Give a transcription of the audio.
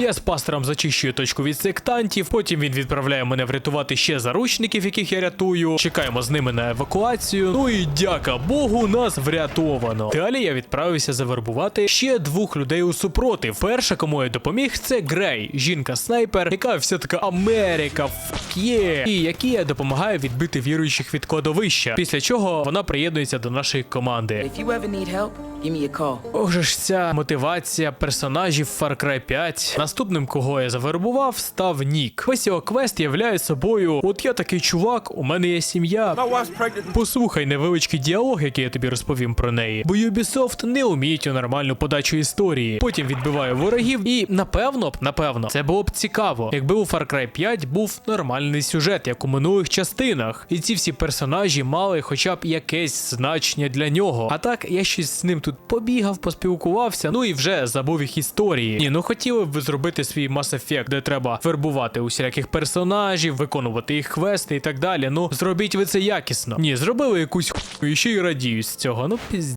Я з пастором зачищую точку від сектантів, потім він відправляє мене врятувати ще заручників, яких я рятую. Чекаємо з ними на евакуацію. Ну і дяка Богу, нас врятовано. Далі я відправився завербувати ще двох людей у супротив. Перша, кому я допоміг, це Грей, жінка-снайпер, яка вся така Америка, фак є, і якій я допомагаю відбити віруючих від кладовища. Після чого вона приєднується до нашої команди. Ох же ж ця мотивація персонажів Far Cry 5. Наступним, кого я завербував, став Нік. Весь його квест являє собою: от я такий чувак, у мене є сім'я. Послухай невеличкий діалог, який я тобі розповім про неї. Бо Ubisoft не вміють у нормальну подачу історії. Потім відбиваю ворогів, і напевно б, напевно, це було б цікаво, якби у Far Cry 5 був нормальний сюжет, як у минулих частинах, і ці всі персонажі мали хоча б якесь значення для нього. А так я щось з ним тут побігав, поспілкувався, ну і вже забув їх історії. Ні, ну хотіли б ви зробити свій Mass Effect, де треба вербувати усіляких персонажів, виконувати їх квести і так далі. Ну зробіть ви це якісно. Ні, зробили якусь хуйню і ще й радію з цього. Ну пізд.